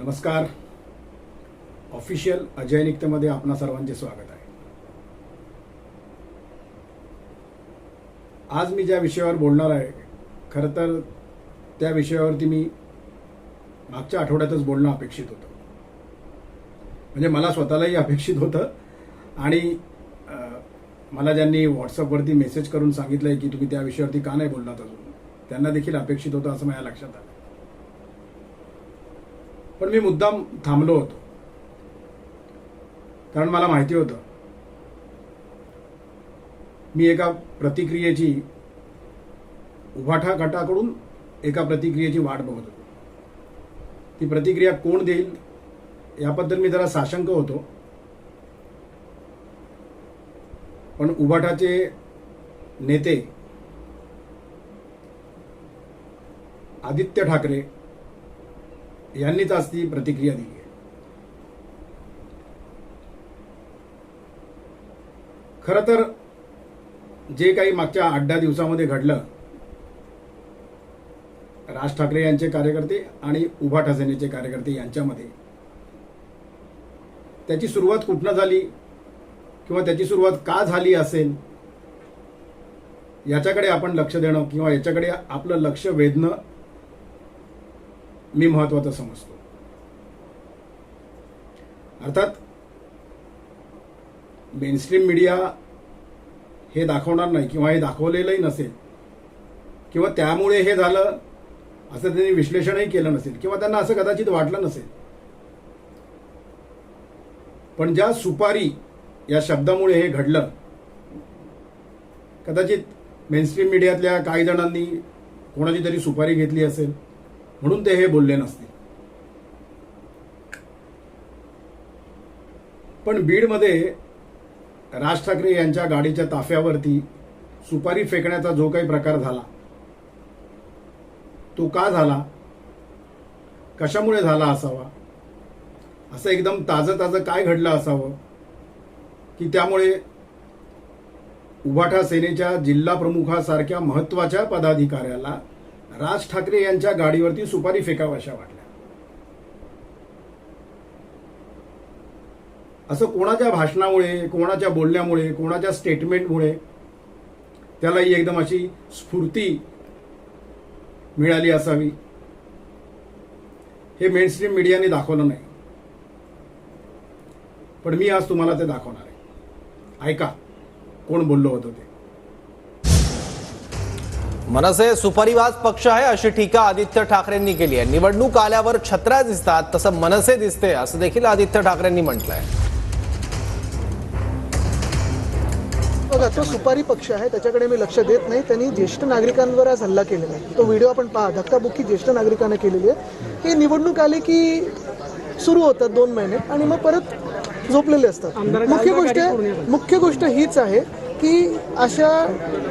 नमस्कार. ऑफिशियल अजय निक्तेमध्ये आपणा सर्वांचे स्वागत आहे. आज मी ज्या विषयावर बोलणार आहे खरं तर त्या विषयावरती मी मागच्या आठवड्यातच बोलणं अपेक्षित होतं. म्हणजे मला स्वतःलाही अपेक्षित होतं आणि मला ज्यांनी व्हॉट्सअपवरती मेसेज करून सांगितलंय की तुम्ही त्या विषयावरती का नाही बोललात अजून त्यांना देखील अपेक्षित होतं असं माझ्या लक्षात आलं. पण मी मुद्दाम थांबलो होतो. कारण मला माहिती होतं. मी एका प्रतिक्रियेची उभाठा गटाकडून एका प्रतिक्रियेची वाट बघत होतो. ती प्रतिक्रिया कोण देईल याबद्दल मी जरा साशंक होतो. पण उभाटाचे नेते आदित्य ठाकरे यांनीच आज ती प्रतिक्रिया दिली आहे. खरं तर जे काही मागच्या आठ दहा दिवसामध्ये घडलं राज ठाकरे यांचे कार्यकर्ते आणि उभा ठसेनेचे कार्यकर्ते यांच्यामध्ये त्याची सुरुवात कुठनं झाली किंवा त्याची सुरुवात का झाली असेल याच्याकडे आपण लक्ष देणं किंवा याच्याकडे आपलं लक्ष वेधणं मी महत्त्वाचा समजतो. अर्थात मेनस्ट्रीम मीडिया हे दाखवणार नाही किंवा हे दाखवलेलंही नसेल किंवा त्यामुळे हे झालं असं त्यांनी विश्लेषणही केलं नसेल किंवा त्यांना असं कदाचित वाटलं नसेल. पण ज्या सुपारी या शब्दामुळे हे घडलं कदाचित मेनस्ट्रीम मीडियातल्या काही जणांनी कोणाची तरी सुपारी घेतली असेल म्हणून ते हे बोलले नसतील पण बीडमध्ये राज ठाकरे यांच्या गाडीच्या ताफ्यावरती सुपारी फेकण्याचा जो काही प्रकार झाला तो का झाला कशामुळे झाला असावा असं एकदम ताजं ताजं काय घडलं असावं की त्यामुळे उभाठा सेनेच्या जिल्हा प्रमुखासारख्या महत्त्वाच्या पदाधिकाऱ्याला राज ठाकरे यांच्या गाडीवरती सुपारी फेकावाशा वाटल्या. असं कोणाच्या भाषणामुळे कोणाच्या बोलण्यामुळे कोणाच्या स्टेटमेंटमुळे त्याला ही एकदम अशी स्फूर्ती मिळाली असावी. हे मेनस्ट्रीम मीडियाने दाखवलं नाही. पण मी आज तुम्हाला ते दाखवणार आहे. ऐका कोण बोललो होतं ते. मनसे सुपरिवाज पक्ष आहे अशी टीका आदित्य ठाकरेंनी केली आहे. निवडणूक आल्यावर छत्र्या दिसतात तसं मनसे दिसते असं देखील आदित्य ठाकरेंनी म्हटलंय. बघा तो सुपारी पक्ष आहे त्याच्याकडे मी लक्ष देत नाही. त्यांनी ज्येष्ठ नागरिकांवर आज हल्ला केलेला आहे. तो व्हिडिओ आपण पहा धक्काबुक्की ज्येष्ठ नागरिकांना केलेली आहे. हे निवडणूक आली की सुरू होतात दोन महिने आणि मग परत झोपलेले असतात. मुख्य गोष्ट मुख्य गोष्ट हीच आहे की अशा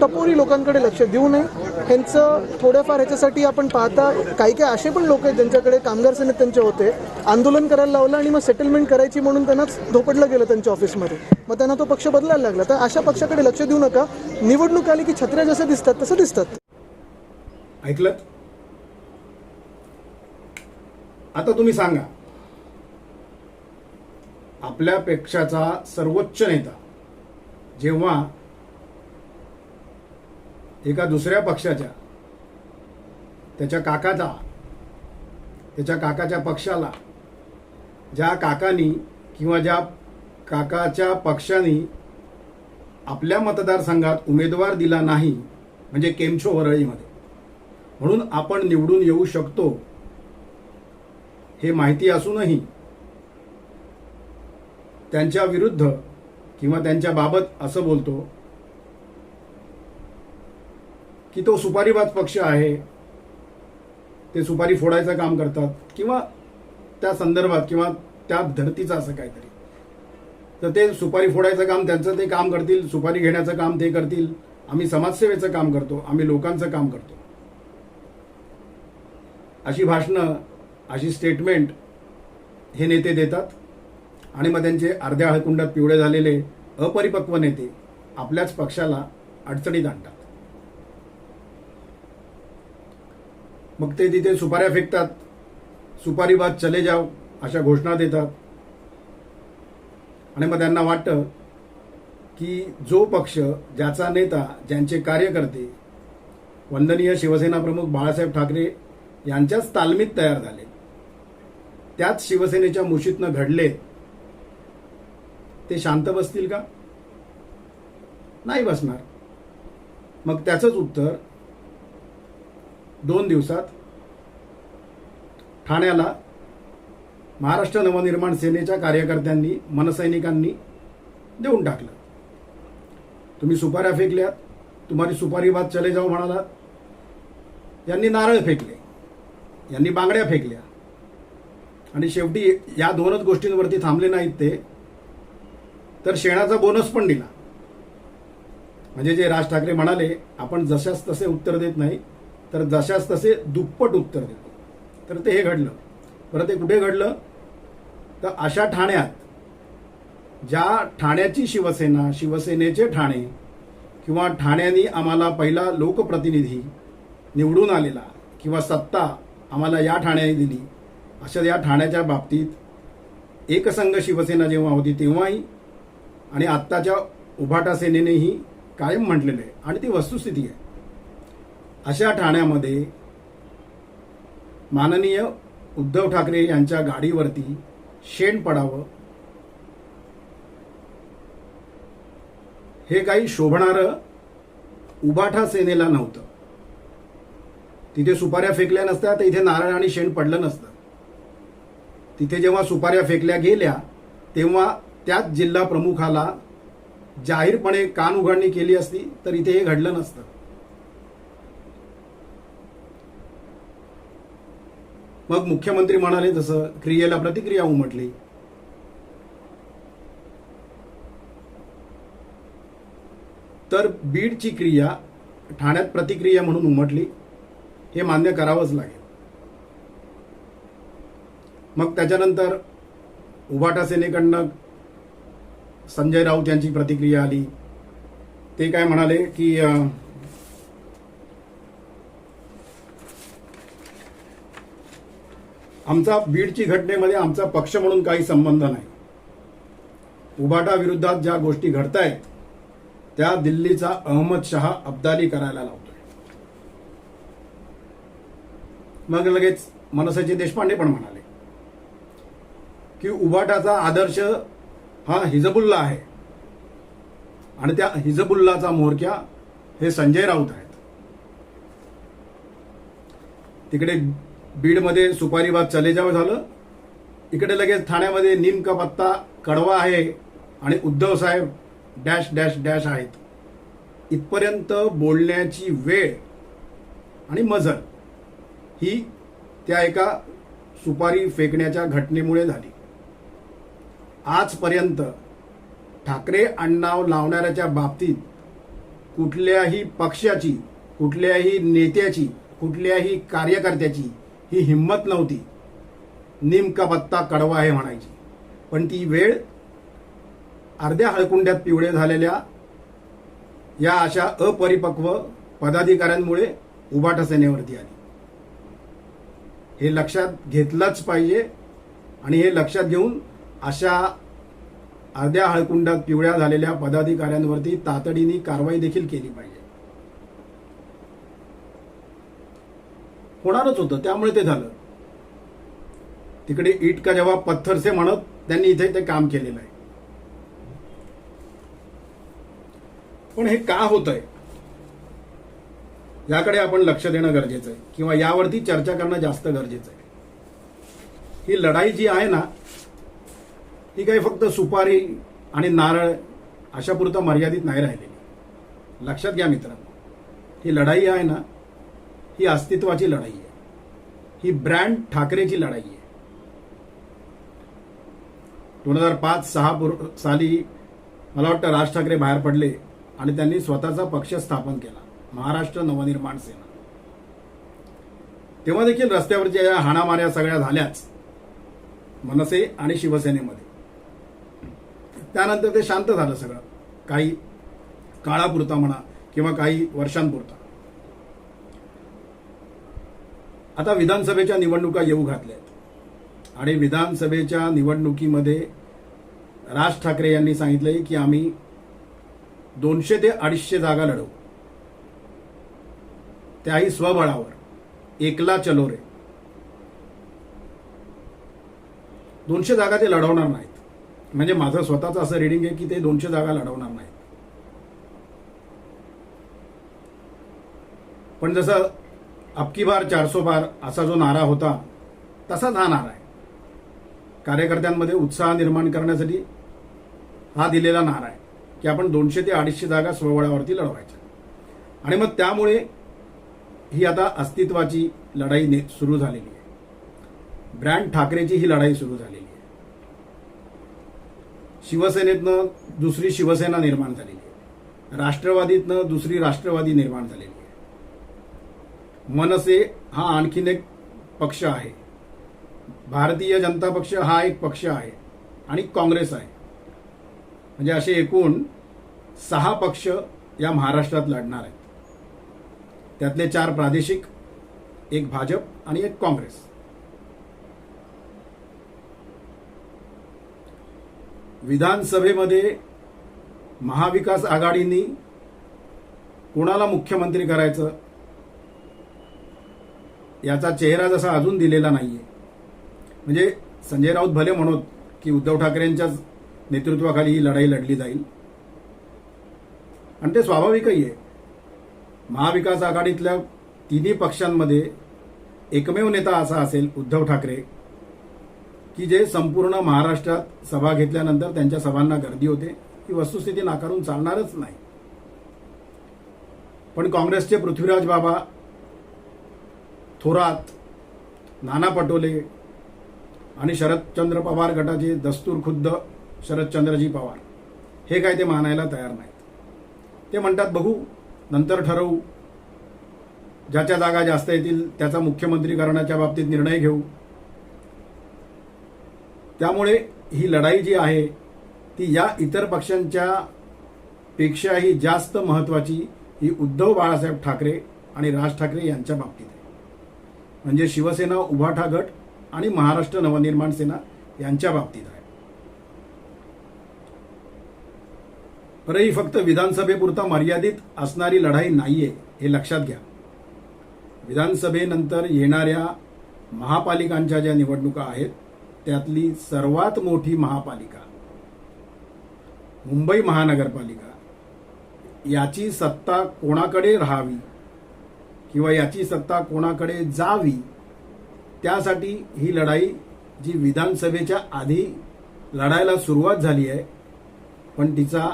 टपोरी लोकांकडे लक्ष देऊ नये. ह्यांचं थोड्याफार ह्याच्यासाठी आपण पाहता काही काही असे पण लोक आहेत ज्यांच्याकडे कामगार सेनेत त्यांचे होते. आंदोलन करायला लावलं आणि मग सेटलमेंट करायची म्हणून त्यांनाच धोपडलं गेलं त्यांच्या ऑफिसमध्ये मग त्यांना तो पक्ष बदलायला लागला. तर अशा पक्षाकडे लक्ष देऊ नका. निवडणूक आली की छत्र्या जसं दिसतात तसं दिसतात. ऐकलं? आता तुम्ही सांगा. आपल्या पेक्षाचा सर्वोच्च नेता जेव्हा एका दुसऱ्या पक्षाच्या त्याच्या काकाचा त्याच्या काकाच्या पक्षाला ज्या काकानी किंवा ज्या काकाच्या पक्षाने आपल्या मतदारसंघात उमेदवार दिला नाही म्हणजे केमछो वरळीमध्ये. म्हणून आपण निवडून येऊ शकतो हे माहिती असूनही त्यांच्या विरुद्ध किंवा त्यांच्या बाबत असं बोलतो की तो सुपारीबाज पक्ष आहे ते सुपारी फोडायचं काम करतात किंवा त्या संदर्भात किंवा त्या धर्तीचं असं काहीतरी. तर ते सुपारी फोडायचं काम त्यांचं ते काम करतील सुपारी घेण्याचं काम ते करतील. आम्ही समाजसेवेचं काम करतो आम्ही लोकांचं काम करतो. अशी भाषणं अशी स्टेटमेंट हे नेते देतात. आणि मग त्यांचे अर्ध्या हळकुंडात पिवळे झालेले अपरिपक्व नेते आपल्याच पक्षाला अडचणीत आणतात. मग ते तिथे सुपाऱ्या फेकतात. सुपारी बाद चले जाव अशा घोषणा देतात. आणि मग त्यांना वाटतं की जो पक्ष ज्याचा नेता ज्यांचे कार्यकर्ते वंदनीय शिवसेना प्रमुख बाळासाहेब ठाकरे यांच्याच तालमीत तयार झाले. त्याच शिवसेनेच्या मुशीतनं घडले. ते शांत बसतील का? नाही बसणार. मग त्याचंच उत्तर दोन दिवसात ठाण्याला महाराष्ट्र नवनिर्माण सेनेच्या कार्यकर्त्यांनी मनसैनिकांनी देऊन टाकलं. तुम्ही सुपाऱ्या फेकल्यात तुम्हाला सुपारी बात चले जाऊ म्हणालात. यांनी नारळ फेकले यांनी बांगड्या फेकल्या. आणि शेवटी या दोनच गोष्टींवरती थांबले नाहीत ते तर शेणाचा बोनस पण दिला. म्हणजे जे राज ठाकरे म्हणाले आपण जशाच तसे उत्तर देत नाही तर जशास तसे दुप्पट उत्तर देतो. तर ते हे घडलं. बरं ते कुठे घडलं? तर अशा ठाण्यात ज्या ठाण्याची शिवसेना शिवसेनेचे ठाणे किंवा ठाण्याने आम्हाला पहिला लोकप्रतिनिधी निवडून आलेला किंवा सत्ता आम्हाला या ठाण्याने दिली अशा या ठाण्याच्या बाबतीत एकसंघ शिवसेना जेव्हा होती तेव्हाही आणि आत्ताच्या उभाटा सेनेनेही कायम म्हटलेलं आहे. आणि ती वस्तुस्थिती आहे. अशा ठाण्यामध्ये माननीय उद्धव ठाकरे यांच्या गाडीवरती शेण पडावं. हे काही शोभणारं उबाठा सेनेला नव्हतं. तिथे सुपाऱ्या फेकल्या नसत्या तर इथे नारळ आणि शेण पडलं नसतं. तिथे जेव्हा सुपाऱ्या फेकल्या गेल्या तेव्हा त्याच जिल्हा प्रमुखाला जाहीरपणे कान उघडणी केली असती तर इथे हे घडलं नसतं. मग मुख्यमंत्री म्हणाले तसं क्रियेला प्रतिक्रिया उमटली तर बीडची क्रिया ठाण्यात प्रतिक्रिया म्हणून उमटली हे मान्य करावंच लागेल. मग त्याच्यानंतर उभाटा सेनेकडनं संजय राऊत यांची प्रतिक्रिया आली. ते काय म्हणाले की आमचा बीडची घटनेमध्ये आमचा पक्ष म्हणून काही संबंध नाही. उबाटा विरोधात ज्या गोष्टी घडतायत त्या दिल्लीचा अहमद शहा अब्दाली करायला लावतोय. मग लगेच मनसेचे देशपांडे पण म्हणाले की उबाटाचा आदर्श हा हिजबुल्ला आहे. आणि त्या हिजबुल्लाचा मोरक्या हे संजय राऊत आहेत. तिकडे बीडमध्ये सुपारीबाद चले जावं झालं. इकडे लगेच ठाण्यामध्ये निमका पत्ता कडवा आहे आणि उद्धव साहेब डॅश डॅश डॅश आहेत. इथपर्यंत बोलण्याची वेळ आणि मजल ही त्या एका सुपारी फेकण्याच्या घटनेमुळे झाली. आजपर्यंत ठाकरे अण्णाव लावणाऱ्याच्या बाबतीत कुठल्याही पक्षाची कुठल्याही नेत्याची कुठल्याही कार्यकर्त्याची ही हिंमत नव्हती. निमका पत्ता कडवा आहे म्हणायची. पण ती वेळ अर्ध्या हळकुंड्यात पिवळे झालेल्या या अशा अपरिपक्व पदाधिकाऱ्यांमुळे उबाटा सेनेवरती आली. हे लक्षात घेतलंच पाहिजे आणि हे लक्षात घेऊन अशा अर्ध्या हळकुंडात पिवळ्या झालेल्या पदाधिकाऱ्यांवरती तातडीने कारवाई देखील केली पाहिजे. होणारच होतं त्यामुळे ते झालं. तिकडे इटका जेव्हा पत्थरसे म्हणत त्यांनी इथे ते काम केलेलं आहे. पण हे का होत आहे याकडे आपण लक्ष देणं गरजेचं आहे किंवा यावरती चर्चा करणं जास्त गरजेचं आहे. ही लढाई जी आहे ना ही काही फक्त सुपारी आणि नारळ अशा पुरतं मर्यादित नाही राहिलेली. लक्षात घ्या मित्रांनो ही लढाई आहे ना ही अस्तित्वाची लढाई आहे. ही ब्रँड ठाकरेची लढाई आहे. दोन हजार पाच सहा साली मला वाटतं राज ठाकरे बाहेर पडले आणि त्यांनी स्वतःचा पक्ष स्थापन केला. महाराष्ट्र नवनिर्माण सेना. तेव्हा देखील रस्त्यावरच्या या हाणामाऱ्या सगळ्या झाल्याच. मनसे आणि शिवसेनेमध्ये. त्यानंतर ते शांत झालं सगळं. काही काळापुरता म्हणा किंवा काही वर्षांपुरता. आता विधानसभेच्या निवडणुका येऊ घातल्या आहेत आणि विधानसभेच्या निवडणुकीमध्ये राज ठाकरे यांनी सांगितलंय की आम्ही दोनशे ते अडीचशे जागा लढवू. त्याही स्वबळावर. एकला चलो रे. दोनशे जागा ते लढवणार नाहीत. म्हणजे माझं स्वतःचं असं रिडिंग आहे की ते दोनशे जागा लढवणार नाहीत. पण जसं अबकी बार चारसो बार असा जो नारा होता तसाच हा नारा आहे. कार्यकर्त्यांमध्ये उत्साह निर्माण करण्यासाठी हा दिलेला नारा आहे की आपण दोनशे ते अडीचशे जागा स्वबळावरती लढवायच्या. आणि मग त्यामुळे ही आता अस्तित्वाची लढाई ने सुरू झालेली आहे. ब्रँड ठाकरेची ही लढाई सुरू झालेली आहे. शिवसेनेतनं दुसरी शिवसेना निर्माण झालेली आहे. राष्ट्रवादीतनं दुसरी राष्ट्रवादी निर्माण झालेली आहे. मनसे हा आणखीन एक पक्ष आहे. भारतीय जनता पक्ष हा एक पक्ष आहे आणि काँग्रेस आहे. म्हणजे असे एकूण सहा पक्ष या महाराष्ट्रात लढणार आहेत. त्यातले चार प्रादेशिक एक भाजप आणि एक काँग्रेस. विधानसभेमध्ये महाविकास आघाडींनी कोणाला मुख्यमंत्री करायचं? याचा चेहरा जसा अजून दिलेला नाहीये. म्हणजे संजय राऊत भले म्हणत की उद्धव ठाकरेंच्याच नेतृत्वाखाली ही लढाई लढली जाईल. आणि ते स्वाभाविकही आहे. महाविकास आघाडीतल्या तिन्ही पक्षांमध्ये एकमेव नेता असा असेल उद्धव ठाकरे की जे संपूर्ण महाराष्ट्रात सभा घेतल्यानंतर त्यांच्या सभांना गर्दी होते. ही वस्तुस्थिती नाकारून चालणारच नाही. पण काँग्रेसचे पृथ्वीराज बाबा थोरात नाना पटोले आणि शरदचंद्र पवार गटाचे दस्तूर खुद्द शरदचंद्रजी पवार. हे काय ते मानायला तयार नाहीत. ते म्हणतात बघू नंतर ठरवू. ज्याच्या जागा जास्त येतील त्याचा मुख्यमंत्री करण्याच्या बाबतीत निर्णय घेऊ. त्यामुळे ही लढाई जी आहे ती या इतर पक्षांच्या पेक्षाही जास्त महत्वाची ही उद्धव बाळासाहेब ठाकरे आणि राज ठाकरे यांच्या बाबतीत आहे. म्हणजे शिवसेना उभाठा गट आणि महाराष्ट्र नवनिर्माण सेना यांच्या बाबतीत आहे. बरं ही फक्त विधानसभेपुरता मर्यादित असणारी लढाई नाहीये हे लक्षात घ्या. विधानसभेनंतर येणाऱ्या महापालिकांच्या ज्या निवडणुका आहेत त्यातली सर्वात मोठी महापालिका मुंबई महानगरपालिका याची सत्ता कोणाकडे राहावी? किंवा याची सत्ता कोणाकडे जावी त्यासाठी ही लढाई जी विधानसभेच्या आधी लढायला सुरुवात झाली आहे पण तिचा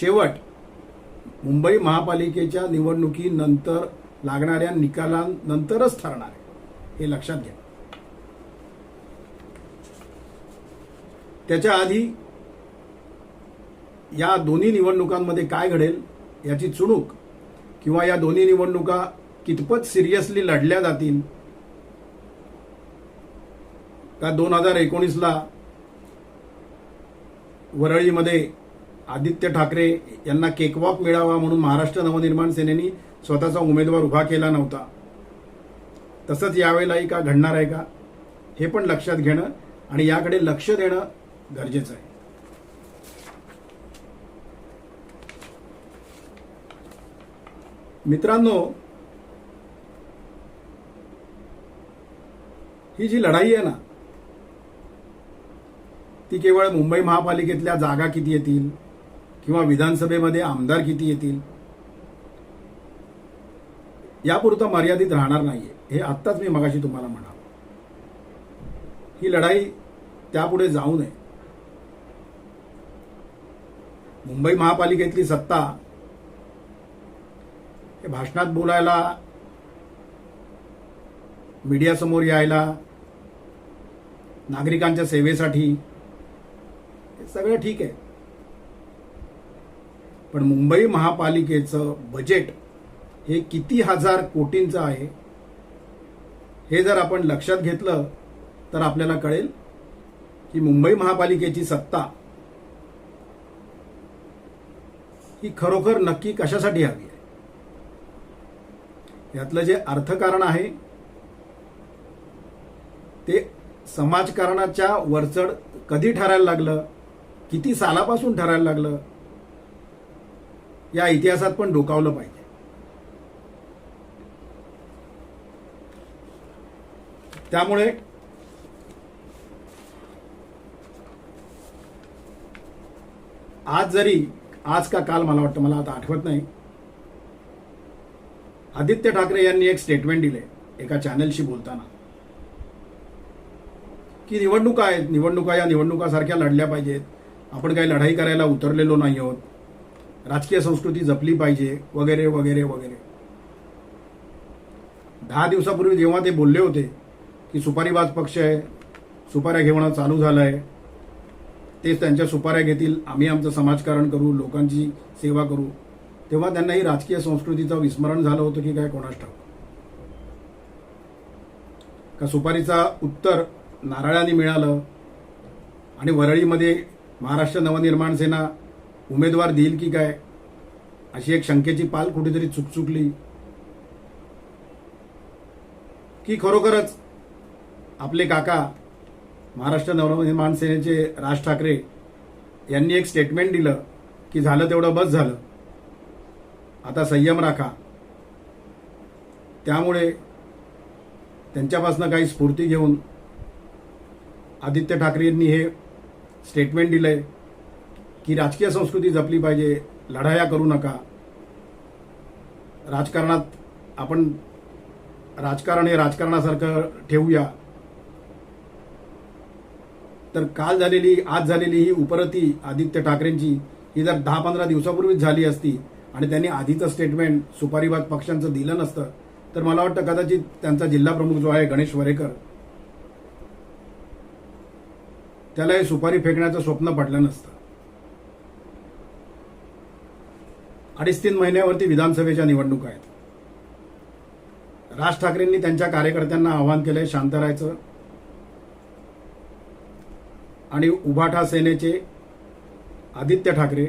शेवट मुंबई महापालिकेच्या निवडणुकीनंतर लागणाऱ्या निकालांनंतरच ठरणार आहे हे लक्षात घ्या. त्याच्या आधी या दोन्ही निवडणुकांमध्ये काय घडेल याची चुणूक किंवा या दोन्ही निवडणुका कितपत सिरियसली लढल्या जातील? का दोन हजार एकोणीसला वरळीमध्ये आदित्य ठाकरे यांना केकवॉक मिळावा म्हणून महाराष्ट्र नवनिर्माण सेनेने स्वतःचा उमेदवार उभा केला नव्हता? तसंच यावेळेलाही का घडणार आहे का? हे पण लक्षात घेणं आणि याकडे लक्ष देणं गरजेचं आहे. मित्रांनो ही जी लढाई आहे ना ती केवळ मुंबई महापालिकेतल्या जागा किती येतील किंवा विधानसभेमध्ये आमदार किती येतील यापुरतं मर्यादित राहणार नाहीये. हे आत्ताच मी मगाशी तुम्हाला म्हणाल. ही लढाई त्यापुढे जाऊ नये. मुंबई महापालिकेतली सत्ता भाषणात बोलायला मीडियासमोर यायला नागरिकांच्या सेवेसाठी हे सगळं ठीक आहे. पण मुंबई महापालिकेचं बजेट हे किती हजार कोटींचं आहे हे जर आपण लक्षात घेतलं तर आपल्याला कळेल की मुंबई महापालिकेची सत्ता ही खरोखर नक्की कशासाठी हवी? यातलं जे अर्थकारण आहे ते समाजकारणाच्या वरचढ कधी ठरायला लागलं? किती सालापासून ठरायला लागलं? या इतिहासात पण डोकावलं पाहिजे. त्यामुळे आज जरी आज का काल मला वाटतं मला आता आठवत नाही आदित्य ठाकरे यांनी एक स्टेटमेंट दिले एका चॅनलशी बोलताना. की निवडणुका आहेत निवडणुका या निवडणुकासारख्या लढल्या पाहिजेत. आपण काही लढाई करायला उतरलेलो नाही आहोत. राजकीय संस्कृती जपली पाहिजे वगैरे वगैरे वगैरे. दहा दिवसापूर्वी जेव्हा ते बोलले होते की सुपारीबाज पक्ष आहे सुपाऱ्या घेवणं चालू झालं आहे तेच त्यांच्या सुपाऱ्या घेतील आम्ही आमचं समाजकारण करू लोकांची सेवा करू. तेव्हा त्यांना ही राजकीय संस्कृतीचं विस्मरण झालं होतं की काय कोणास ठाऊक. का सुपारीचा उत्तर नारळाने मिळालं आणि वरळीमध्ये महाराष्ट्र नवनिर्माण सेना उमेदवार देईल की काय अशी एक शंकेची पाल कुठेतरी चुकचुकली. की खरोखरच आपले काका महाराष्ट्र नवनिर्माण सेनेचे राज ठाकरे यांनी एक स्टेटमेंट दिलं की झालं तेवढं बस झालं. आता संयम राखा. त्यामुळे त्यांच्यापासून काही स्फूर्ती घेऊन आदित्य ठाकरे यांनी हे स्टेटमेंट दिलंय की राजकीय संस्कृती जपली पाहिजे लढाया करू नका. राजकारणात आपण राजकारण हे राजकारणासारखं ठेवूया. तर काल झालेली आज झालेली ही उपरती आदित्य ठाकरेंची ही जर दहा पंधरा दिवसापूर्वीच झाली असती आणि त्यांनी आधीचं स्टेटमेंट सुपारीबाग पक्षांचं दिलं नसतं तर मला वाटतं कदाचित त्यांचा जिल्हा प्रमुख जो आहे गणेश वरेकर त्याला हे सुपारी फेकण्याचं स्वप्न पडलं नसतं. अडीच तीन महिन्यावरती विधानसभेच्या निवडणुका आहेत. राज ठाकरेंनी त्यांच्या कार्यकर्त्यांना आवाहन केलंय शांत राहायचं. आणि उभाठा सेनेचे आदित्य ठाकरे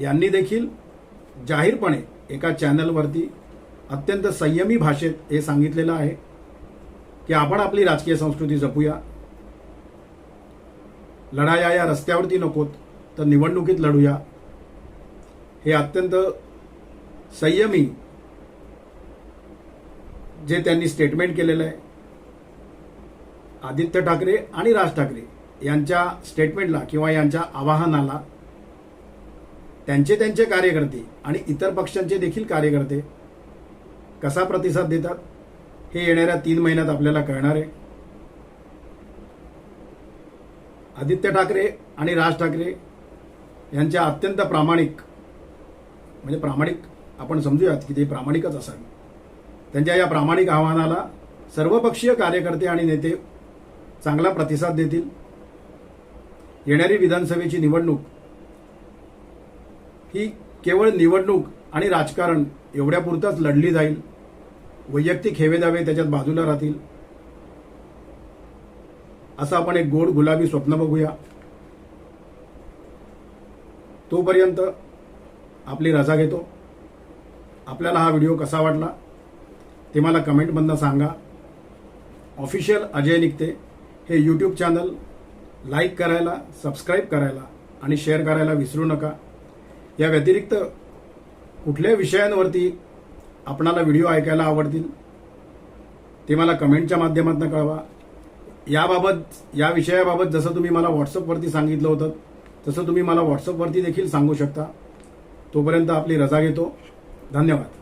यांनी देखील जाहीरपणे एका चॅनलवरती अत्यंत संयमी भाषेत हे सांगितलेलं आहे की आपण आपली राजकीय संस्कृती जपूया. लढाया या रस्त्यावरती नकोत तर निवडणुकीत लढूया. हे अत्यंत संयमी जे त्यांनी स्टेटमेंट केलेलं आहे. आदित्य ठाकरे आणि राज ठाकरे यांच्या स्टेटमेंटला किंवा यांच्या आवाहनाला त्यांचे त्यांचे कार्यकर्ते आणि इतर पक्षांचे देखील कार्यकर्ते कसा प्रतिसाद देतात हे येणाऱ्या तीन महिन्यात आपल्याला कळणार आहे. आदित्य ठाकरे आणि राज ठाकरे यांच्या अत्यंत प्रामाणिक म्हणजे प्रामाणिक आपण समजूयात की ते प्रामाणिकच असावे. त्यांच्या या प्रामाणिक आव्हानाला सर्वपक्षीय कार्यकर्ते आणि नेते चांगला प्रतिसाद देतील. येणारी विधानसभेची निवडणूक ही केवळ निवडणूक आणि राजकारण एवढ्यापुरतंच लढली जाईल. वैयक्तिक हेवेदावे त्याच्यात बाजूला राहतील. असं आपण एक गोड गुलाबी स्वप्न बघूया. तोपर्यंत आपली रजा घेतो. आपल्याला हा व्हिडिओ कसा वाटला ते मला कमेंटमधनं सांगा. ऑफिशियल अजय निघते. हे यूट्यूब चॅनल लाईक करायला सबस्क्राईब करायला आणि शेअर करायला विसरू नका. या व्यतिरिक्त कुठल्या विषयांवरती आपणाला व्हिडिओ ऐकायला आवडतील ते मला कमेंटच्या माध्यमातून कळवा. याबाबत या विषयाबाबत जसं तुम्ही मला व्हॉट्सअपवरती सांगितलं होतं तसं तुम्ही मला व्हॉट्सअपवरती देखील सांगू शकता. तोपर्यंत आपली रजा घेतो. धन्यवाद.